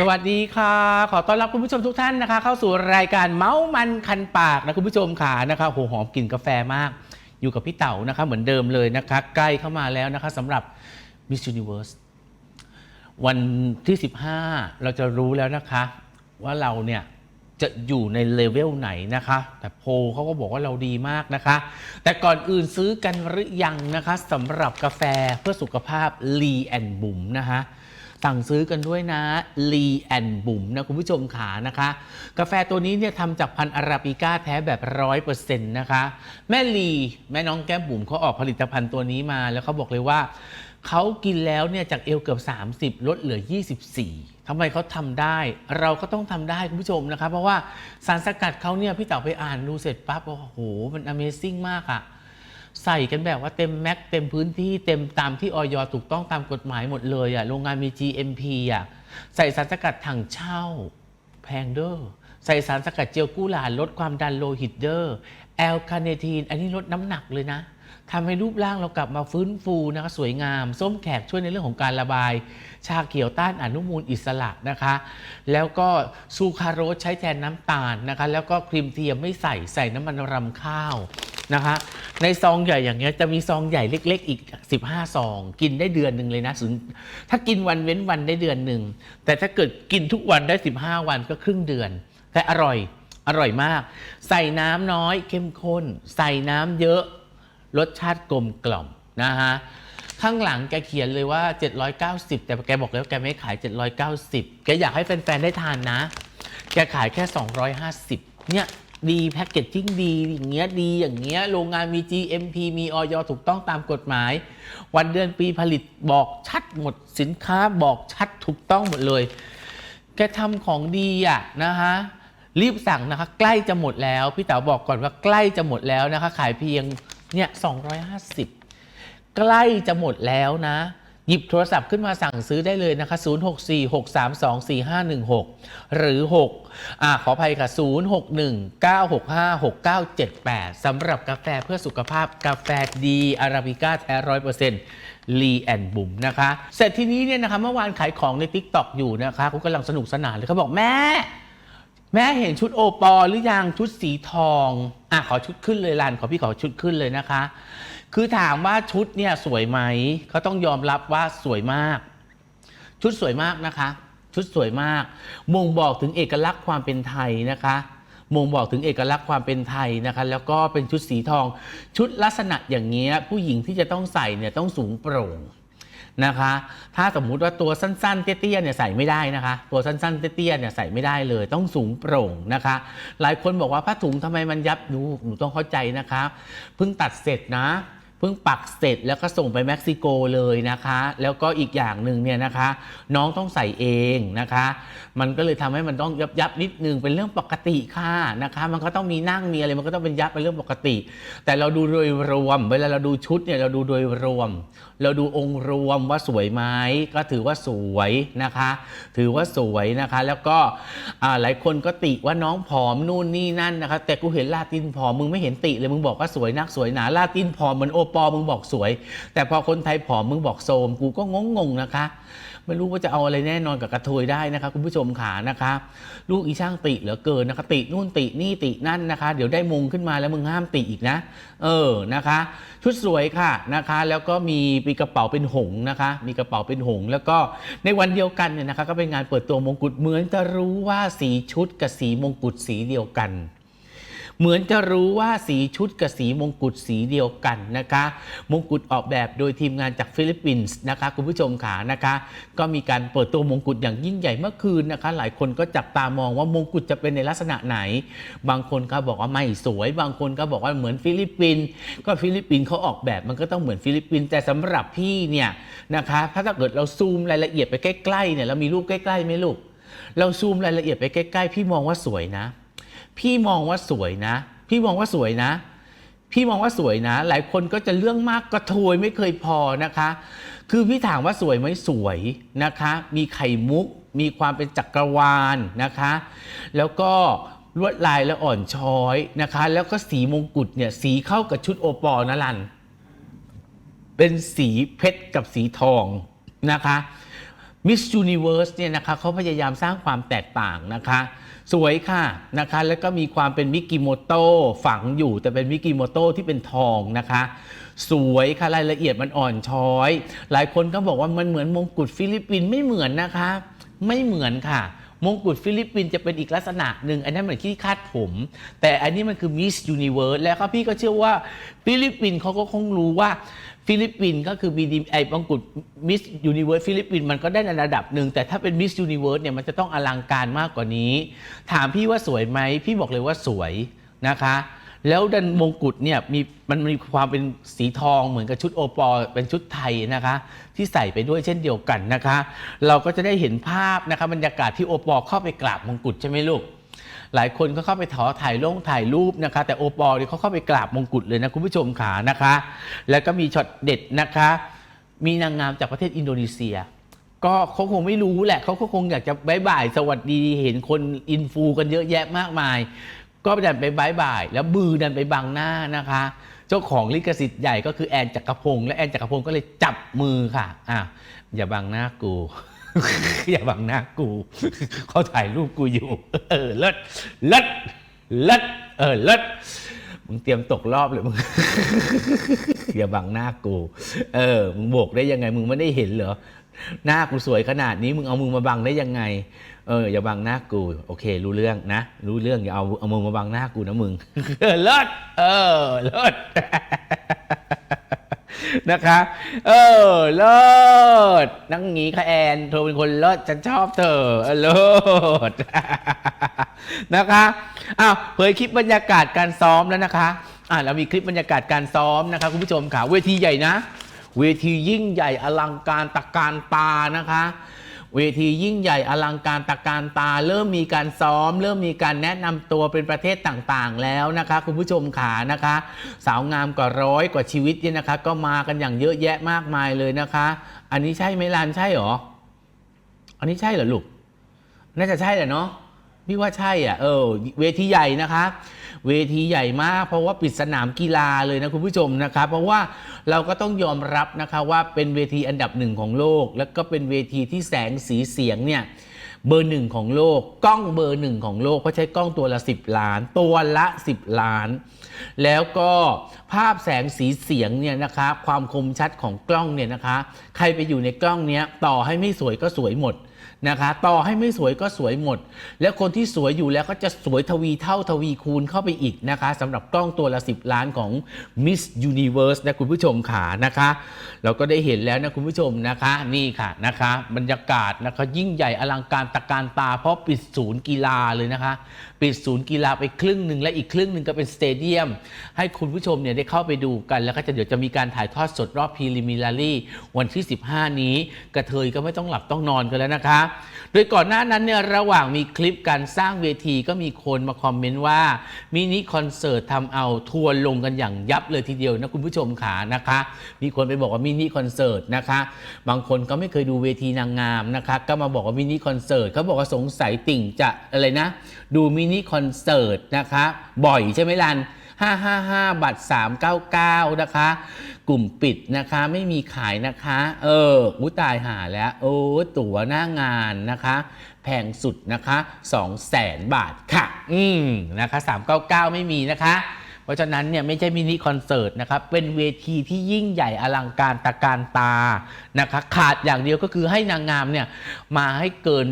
สวัสดีค่ะ ขอต้อนรับคุณผู้ชมทุกท่านนะคะ เข้าสู่รายการเมาส์มันคันปากนะคุณผู้ชมค่ะนะคะโหหอมกลิ่นกาแฟมาก อยู่กับพี่เต๋านะคะ เหมือนเดิมเลยนะคะ ใกล้เข้ามาแล้วนะคะสำหรับ Miss Universe วันที่ 15 เราจะรู้แล้วนะคะ ว่าเราเนี่ยจะอยู่ในเลเวลไหนนะคะ แต่โพเขาก็บอกว่าเราดีมากนะคะ แต่ก่อนอื่นซื้อกันหรือยังนะคะสำหรับกาแฟเพื่อสุขภาพ Lee and b o o m นะคะ สั่งซื้อกันด้วยนะ Lee and b o o m นะคุณผู้ชมขานะคะ กาแฟตัวนี้เนี่ยทำจากพันธุ์อาราบิก้าแท้แบบร้อยเปอร์เซ็นต์นะคะ แม่ลีแม่น้องแก้มบุ๋มเขาออกผลิตภัณฑ์ตัวนี้มาแล้วเขาบอกเลยว่าเขากินแล้วเนี่ยจากเอวเกือบ 30 ลดเหลือ 24ทำไมเขาทำได้ เราก็ต้องทำได้คุณผู้ชมนะคะเพราะว่าสารสกัดเขาเนี่ยพี่เต๋าไปอ่านดูเสร็จปั๊บโอ้โหมัน Amazing มากอะ ใส่กันแบบว่าเต็มแม็กเต็มพื้นที่เต็มตามที่ออยถูกต้องตามกฎหมายหมดเลยอะ่ะโรงงานมี GMP อะใส่สารสกัดถังเช่า แพงเด้อใส่สารสกัดเจลกู้หลานลดความดันโลหิตเดอ้อแอลคาเนทีน อันนี้ลดน้ำหนักเลยนะทำให้รูปร่างเรากลับมาฟื้นฟูนะคะสวยงาม ส้มแขกช่วยในเรื่องของการระบาย ชาเขียวต้านอนุมูลอิสระนะคะ แล้วก็ซูคาโรสใช้แทนน้ำตาลนะคะ แล้วก็ครีมเทียมไม่ใส่ใส่น้ำมันรำข้าว นะคะในซองใหญ่อย่างเงี้ยจะมีซองใหญ่เล็ก ๆ อีก 15 ซอง กินได้เดือนหนึ่งเลยนะศูนย์ถ้ากินวันเว้นวันได้เดือนหนึ่งแต่ถ้าเกิดกินทุกวันได้ 15 วันก็ครึ่งเดือน แต่อร่อยอร่อยมาก ใส่น้ำน้อยเข้มข้น ใส่น้ำเยอะ รสชาติกลมกล่อมนะฮะข้างหลังแกเขียนเลยว่า 790 แต่แกบอกแล้วแกไม่ขาย 790 แกอยากให้แฟน ๆ ได้ทานนะ แกขายแค่ 250 เนี่ย ดีแพ็กเกจจิ้งดีอย่างเงี้ยดีอย่างเงี้ยโรงงานมี GMP มีออยถูกต้องตามกฎหมาย วันเดือนปีผลิตบอกชัดหมดสินค้าบอกชัดถูกต้องหมดเลย แกทำของดีอะนะคะรีบสั่งนะคะ ใกล้จะหมดแล้ว พี่เต๋าบอกก่อนว่าใกล้จะหมดแล้วนะคะ ขายเพียงเนี่ย250 ใกล้จะหมดแล้วนะ หยิบโทรศัพท์ขึ้นมาสั่งซื้อได้เลยนะคะ 0646324516 หรือ 6 อ่าขออภัยค่ะ 0619656978 สำหรับกาแฟเพื่อสุขภาพกาแฟดีอาราบิก้าแท้ร้อยเปอร์เซ็นต์ลีแอนบุ๋มนะคะ เสร็จทีนี้เนี่ยนะคะ เมื่อวานขายของใน t ิ k t o k อยู่นะคะเขากำลังสนุกสนานเลยเขาบอกแม่ แม่เห็นชุดโอปอหรือยังชุดสีทอง อะขอชุดขึ้นเลยลันขอพี่ขอชุดขึ้นเลยนะคะ คือถามว่าชุดเนี่ยสวยไหมเขาต้องยอมรับว่าสวยมาก ชุดสวยมากนะคะ ชุดสวยมากบ่งบอกถึงเอกลักษณ์ความเป็นไทยนะคะบ่งบอกถึงเอกลักษณ์ความเป็นไทยนะคะ แล้วก็เป็นชุดสีทอง ชุดลักษณะอย่างเงี้ยผู้หญิงที่จะต้องใส่เนี่ยต้องสูงโปร่งนะคะ ถ้าสมมุติว่าตัวสั้นๆ เตี้ยๆเนี่ยใส่ไม่ได้นะคะ ตัวสั้นๆ เตี้ยๆเนี่ยใส่ไม่ได้เลย ต้องสูงโปร่งนะคะ หลายคนบอกว่าผ้าถุงทำไมมันยับดูหนูต้องเข้าใจนะคะ เพิ่งตัดเสร็จนะ เพิ่งปักเสร็จแล้วก็ส่งไปเม็กซิโกเลยนะคะ แล้วก็อีกอย่างหนึ่งเนี่ยนะคะ น้องต้องใส่เองนะคะ มันก็เลยทำให้มันต้องยับยับนิดนึงเป็นเรื่องปกติค่ะนะคะ มันก็ต้องมีนั่งมีอะไรมันก็ต้องเป็นยับเป็นเรื่องปกติ แต่เราดูโดยรวม เวลาเราดูชุดเนี่ยเราดูโดยรวม เราดูองค์รวมว่าสวยไหมก็ถือว่าสวยนะคะ ถือว่าสวยนะคะ แล้วก็อ่าหลายคนก็ติว่าน้องผอมนู่นนี่นั่นนะคะ แต่กูเห็นลาตินผอมมึงไม่เห็นติเลยมึงบอกว่าสวยนักสวยหนาลาตินผอมเหมือนโอปอมึงบอกสวย แต่พอคนไทยผอมมึงบอกโซมกูก็งงงๆนะคะ ไม่รู้ว่าจะเอาอะไรแน่นอนกับกระเทยได้นะคะ คุณผู้ชมขานะคะลูกอีช่างติเหลือเกินนะคะ ตินู่นตินี่ตินั่นนะคะ เดี๋ยวได้มงขึ้นมาแล้วมึงห้ามติอีกนะ เออนะคะ ชุดสวยค่ะนะคะ แล้วก็มีมีกระเป๋าเป็นหงนะคะ มีกระเป๋าเป็นหง แล้วก็ในวันเดียวกันเนี่ยนะคะ ก็เป็นงานเปิดตัวมงกุฎเหมือนจะรู้ว่าสีชุดกับสีมงกุฎสีเดียวกัน เหมือนจะรู้ว่าสีชุดกับสีมงกุฎสีเดียวกันนะคะ มงกุฎออกแบบโดยทีมงานจากฟิลิปปินส์นะคะคุณผู้ชมขานะคะ ก็มีการเปิดตัวมงกุฎอย่างยิ่งใหญ่เมื่อคืนนะคะ หลายคนก็จับตามองว่ามงกุฎจะเป็นในลักษณะไหน บางคนก็บอกว่าไม่สวย บางคนก็บอกว่าเหมือนฟิลิปปินส์ก็ฟิลิปปินส์เขาออกแบบมันก็ต้องเหมือนฟิลิปปินส์แต่สำหรับพี่เนี่ยนะคะถ้าเกิดเราซูมรายละเอียดไปใกล้ๆเนี่ยเรามีรูปใกล้ๆไหมลูกเราซูมรายละเอียดไปใกล้ ๆ พี่มองว่าสวยนะ พี่มองว่าสวยนะ พี่มองว่าสวยนะ พี่มองว่าสวยนะ หลายคนก็จะเรื่องมากกระโทยไม่เคยพอนะคะ คือพี่ถามว่าสวยไหมสวยนะคะ มีไข่มุก มีความเป็นจักรวาลนะคะ แล้วก็ลวดลายและอ่อนช้อยนะคะ แล้วก็สีมงกุฎเนี่ยสีเข้ากับชุดโอปอลนะลัน เป็นสีเพชรกับสีทองนะคะ Miss Universe เนี่ยนะคะเขาพยายามสร้างความแตกต่างนะคะ สวยค่ะนะคะแล้วก็มีความเป็นมิกิโมโต้ฝังอยู่แต่เป็นมิกิโมโต้ที่เป็นทองนะคะ สวยค่ะรายละเอียดมันอ่อนช้อย หลายคนก็บอกว่ามันเหมือนมงกุฎฟิลิปปินส์ไม่เหมือนนะคะ ไม่เหมือนค่ะ มงกุฎฟิลิปปินส์จะเป็นอีกลักษณะหนึ่งอันนั้นเหมือนที่คาดผม แต่อันนี้มันคือมิส s u นิเวิร์สแล้วก็พี่ก็เชื่อว่าฟิลิปปินส์เขาก็คงรู้ว่า ฟิลิปปินส์ก็คือมีดีไอ้มงกุฎมิส s u นิเวิร์สฟิลิปปินส์มันก็ได้ในระดับหนึ่ง แต่ถ้าเป็นมิส s u นิเวิร์สเนี่ยมันจะต้องอลังการมากกว่านี้ ถามพี่ว่าสวยไหม พี่บอกเลยว่าสวยนะคะ แล้วดันมงกุฎเนี่ยมีมันมีความเป็นสีทองเหมือนกับชุดโอปอลเป็นชุดไทยนะคะ ที่ใส่ไปด้วยเช่นเดียวกันนะคะ เราก็จะได้เห็นภาพนะคะบรรยากาศที่โอปอลเข้าไปกราบมงกุฎใช่ไหมลูก หลายคนก็เข้าไปถอถ่ายลงถ่ายรูปนะคะ แต่โอปอลเนี่ยเขาเข้าไปกราบมงกุฎเลยนะคุณผู้ชมขานะคะ แล้วก็มีช็อตเด็ดนะคะ มีนางงามจากประเทศอินโดนีเซีย ก็เขาคงไม่รู้แหละเขาก็คงอยากจะบายบาย สวัสดีเห็นคนอินฟูกันเยอะแยะมากมาย ก็ดันไปบายบาย แล้วบือดันไปบังหน้านะคะ เจ้าของลิขสิทธิ์ใหญ่ก็คือแอนจักรพงศ์และแอนจักรพงศ์ก็เลยจับมือค่ะอะอย่าบังหน้ากู อย่าบังหน้ากูเขาถ่ายรูปกูอยู่ เออเลิศเลิศเลิศเออเลิศมึงเตรียมตกรอบเลยมึงอย่าบังหน้ากู เออมึงโบกได้ยังไง มึงไม่ได้เห็นเหรอหน้ากูสวยขนาดนี้มึงเอามือมาบังได้ยังไง เอออย่าบังหน้ากูโอเค รู้เรื่องนะ รู้เรื่องอย่าเอาเอามือมาบังหน้ากูนะมึงเออเลิศเออเลิศ นะคะ เออ เลิศนั่งงี้ค่ะแอน เธอเป็นคนเลิศฉันชอบเธอเออเลิศนะคะอ้าวเผยคลิปบรรยากาศการซ้อมแล้วนะคะอ่าเรามีคลิปบรรยากาศการซ้อมนะคะคุณผู้ชมค่ะเวทีใหญ่นะ เวทียิ่งใหญ่อลังการตะการตานะคะ เวทียิ่งใหญ่อลังการตะการตา เริ่มมีการซ้อม เริ่มมีการแนะนำตัวเป็นประเทศต่างๆ แล้วนะคะ คุณผู้ชมขานะคะ สาวงามกว่าร้อยกว่าชีวิตเนี่ยนะคะ ก็มากันอย่างเยอะแยะมากมายเลยนะคะ อันนี้ใช่ไหมลานใช่หรอ อันนี้ใช่เหรอลูก น่าจะใช่แหละเนาะพี่ว่าใช่อะเออเวทีใหญ่นะคะ เวทีใหญ่มาก เพราะว่าปิดสนามกีฬาเลยนะคุณผู้ชมนะคะเพราะว่าเราก็ต้องยอมรับนะคะว่าเป็นเวทีอันดับหนึ่งของโลก แล้วก็เป็นเวทีที่แสงสีเสียงเนี่ยเบอร์หนึ่งของโลก กล้องเบอร์หนึ่งของโลกเพราะใช้กล้องตัวละ 10 ล้าน ตัวละ 10 ล้าน แล้วก็ภาพแสงสีเสียงเนี่ยนะคะความคมชัดของกล้องเนี่ยนะคะ ใครไปอยู่ในกล้องเนี้ยต่อให้ไม่สวยก็สวยหมด นะคะ ต่อให้ไม่สวยก็สวยหมด และคนที่สวยอยู่แล้วก็จะสวยทวีเท่าทวีคูณเข้าไปอีกนะคะสำหรับกล้องตัวละ 10 ล้านของ Miss Universe นะคุณผู้ชมขานะคะ เราก็ได้เห็นแล้วนะคุณผู้ชมนะคะ นี่ค่ะนะคะ บรรยากาศนะคะยิ่งใหญ่อลังการตะการตา เพราะปิดศูนย์กีฬาเลยนะคะ ปิดศูนย์กีฬาไปครึ่งหนึ่งและอีกครึ่งหนึ่งก็เป็นสเตเดียม ให้คุณผู้ชมเนี่ยได้เข้าไปดูกันแล้วก็จะเดี๋ยวจะมีการถ่ายทอดสดรอบพ r ลิมิลารีวันที่ 15 นี้กระเทยก็ไม่ต้องหลับต้องนอนกันแล้วนะคะ โดยก่อนหน้านั้นเนี่ยระหว่างมีคลิปการสร้างเวทีก็มีคนมาคอมเมนต์ว่ามินิคอนเสิร์ตทำเอาทัวร์ลงกันอย่างยับเลยทีเดียวนะคุณผู้ชมขานะคะ มีคนไปบอกว่ามินิคอนเสิร์ตนะคะ บางคนก็ไม่เคยดูเวทีนางงามนะคะ ก็มาบอกว่ามินิคอนเสิร์ตเขาบอกว่าสงสัยติ่งจะอะไรนะ ดูมินิคอนเสิร์ตนะคะ บ่อยใช่ไหมลัน555 บัตร 399 นะคะ กลุ่มปิดนะคะไม่มีขายนะคะ เอออุ้ตายหาแล้ว โอ้ตั๋วหน้างานนะคะ แพงสุดนะคะ 2 0 0แสนบาทค่ะ อืมนะคะ 399 ไม่มีนะคะ เพราะฉะนั้นเนี่ยไม่ใช่มินิคอนเสิร์ตนะครับ เป็นเวทีที่ยิ่งใหญ่อลังการตะการตานะคะขาดอย่างเดียวก็คือให้นางงามเนี่ยมาให้เกิน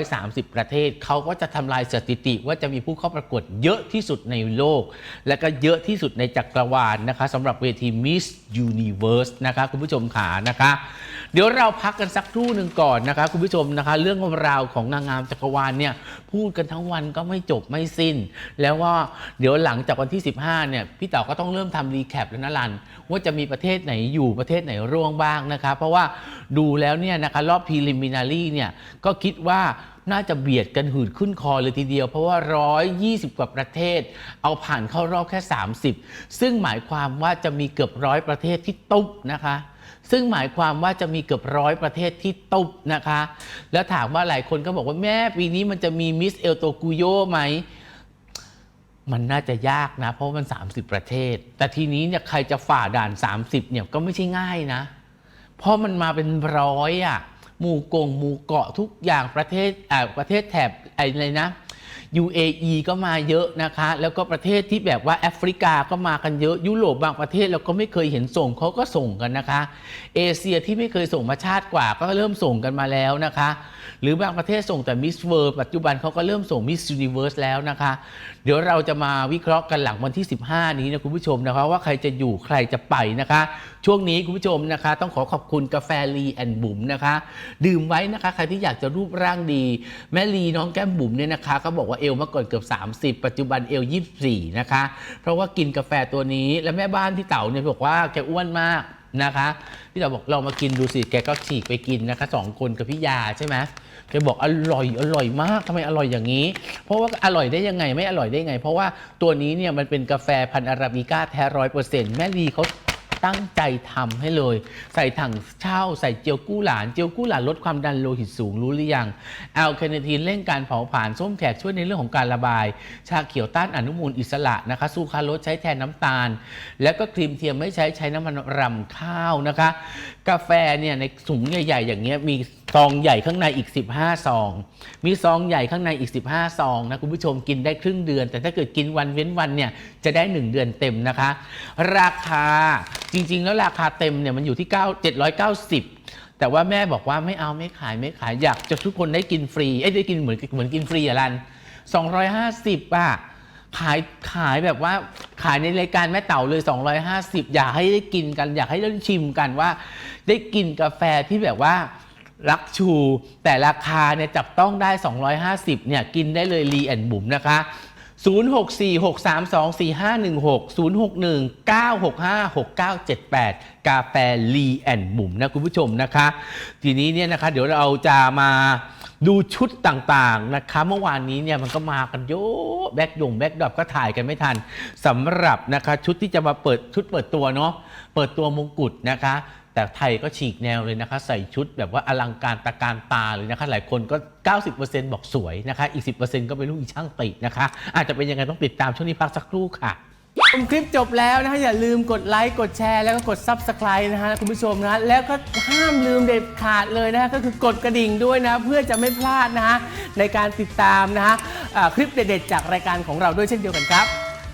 130 ประเทศ เขาก็จะทำลายสถิติว่าจะมีผู้เข้าประกวดเยอะที่สุดในโลก และก็เยอะที่สุดในจักรวาลนะคะสำหรับเวที Miss Universe นะคะคุณผู้ชมขานะคะ เดี๋ยวเราพักกันสักครู่หนึ่งก่อนนะคะคุณผู้ชมนะคะ เรื่องราวของนางงามจักรวาลเนี่ยพูดกันทั้งวันก็ไม่จบไม่สิ้น แล้วว่าเดี๋ยวหลังจากวันที่ 15เนี่ยพี่เต๋อก็ต้องเริ่มทำรีแคปแล้วนะลัน ว่าจะมีประเทศไหนอยู่ประเทศไหนร่วงบ้างนะคะเพราะว่าดูแล้วเนี่ยนะคะรอบพ r ลิมินารีเนี่ยก็คิดว่าน่าจะเบียดกันหืดขึ้นคอเลยทีเดียว เพราะว่า 120 กว่าประเทศ เอาผ่านเข้ารอบแค่ 30 ซึ่งหมายความว่าจะมีเกือบร้อยประเทศที่ตุ๊บนะคะ ซึ่งหมายความว่าจะมีเกือบร้อยประเทศที่ตุบนะคะ แล้วถามว่าหลายคนก็บอกว่าแม่ปีนี้มันจะมีมิสเอลโตกุโยไหม มันน่าจะยากนะ เพราะมัน 30 ประเทศ แต่ทีนี้เนี่ยใครจะฝ่าด่าน 30 เนี่ยก็ไม่ใช่ง่ายนะ เพราะมันมาเป็นร้อยอะ่ะหมู่กงหมู่เกาะทุกอย่างประเทศอ่าประเทศแถบอะไรนะ UAE ก็มาเยอะนะคะ แล้วก็ประเทศที่แบบว่าแอฟริกาก็มากันเยอะยุโรปบางประเทศเราก็ไม่เคยเห็นส่งเขาก็ส่งกันนะคะ เอเชียที่ไม่เคยส่งมาชาติกว่าก็เริ่มส่งกันมาแล้วนะคะ หรือบางประเทศส่งแต่มิสเวิร์ปัจจุบันเขาก็เริ่มส่งมิส s u นิเวิร์สแล้วนะคะ เดี๋ยวเราจะมาวิเคราะห์กันหลังวันที่ 15 นี้นะคุณผู้ชมนะคะว่าใครจะอยู่ใครจะไปนะคะ ช่วงนี้คุณผู้ชมนะคะ ต้องขอขอบคุณกาแฟลีแอนบุ๋มนะคะ ดื่มไว้นะคะ ใครที่อยากจะรูปร่างดี แม่ลีน้องแก้มบุ๋มเนี่ยนะคะก็บอกว่าเอวเมื่อก่อนเกือบ 30 ปัจจุบันเอว 24 นะคะ เพราะว่ากินกาแฟตัวนี้และแม่บ้านที่เต่าเนี่ยบอกว่าแกอ้วนมาก นะคะ พี่เต่อบอกลองมากินดูสิ แกก็ฉีกไปกินนะคะสองคนกับพี่ยาใช่ไหมแกบอกอร่อยอร่อยมากทำไมอร่อยอย่างนี้ เพราะว่าอร่อยได้ยังไงไม่อร่อยได้ยังไง เพราะว่าตัวนี้เนี่ยมันเป็นกาแฟพันธุ์อาราบิก้าแท้ร้อยเปอร์เซ็นต์แม่ลีเขา ตั้งใจทำให้เลย ใส่ถังเช่า ใส่เจียวกู้หลาน เจียวกู้หลานลดความดันโลหิตสูงรู้หรือยังแอลคาเนทีนเร่งการเผาผลาญส้มแขกช่วยในเรื่องของการระบาย ชาเขียวต้านอนุมูลอิสระนะคะซูคราโรสใช้แทนน้ำตาล แล้วก็ครีมเทียมไม่ใช้ใช้น้ำมันรำข้าวนะคะ กาแฟเนี่ยในถุงใหญ่ ๆ อย่างเงี้ยมี ซองใหญ่ข้างในอีก 15 ซอง มีซองใหญ่ข้างในอีก 15 ซองนะคุณผู้ชมกินได้ครึ่งเดือน แต่ถ้าเกิดกินวันเว้นวันเนี่ยจะได้ 1 เดือนเต็มนะคะ ราคาจริง ๆ แล้วราคาเต็มเนี่ยมันอยู่ที่ 9 790 แต่ว่าแม่บอกว่าไม่เอาไม่ขายไม่ขายอยากจะทุกคนได้กินฟรีเอ้ได้กินเหมือนเหมือนกินฟรีอะรัน250อะขายขายแบบว่าขายในรายการแม่เต่าเลย 250 อยากให้ได้กินกัน อยากให้ได้ชิมกันว่า ได้กินกาแฟที่แบบว่า รักชู แต่ราคาเนี่ยจับต้องได้ 250เนี่ยกินได้เลยรีแอนบุ๋มนะคะ 0646324516 0619656978 กาแฟลีแอนบุ๋มนะคุณผู้ชมนะคะ ทีนี้เนี่ยนะคะ เดี๋ยวเราจะมาดูชุดต่างๆนะคะ เมื่อวานนี้เนี่ยมันก็มากันเยอะแบ็กดงแบ็กดรอปก็ถ่ายกันไม่ทันสำหรับนะคะ ชุดที่จะมาเปิดชุดเปิดตัวเนาะเปิดตัวมงกุฎนะคะ แต่ไทยก็ฉีกแนวเลยนะคะ ใส่ชุดแบบว่าอลังการตะการตาเลยนะคะ หลายคนก็ 90%บอกสวยนะคะ อีก 10%ก็ไม่รู้อีช่างตินะคะ อาจจะเป็นยังไงต้องติดตามช่วงนี้พักสักครู่ค่ะชมคลิปจบแล้วนะคะอย่าลืมกดไลค์กดแชร์แล้วก็กด Subscribe นะฮะคุณผู้ชมนะแล้วก็ห้ามลืมเด็ดขาดเลยนะฮะก็คือกดกระดิ่งด้วยนะ เพื่อจะไม่พลาดนะฮะในการติดตามนะฮะอ่าคลิปเด็ดๆจากรายการของเราด้วยเช่นเดียวกันครับ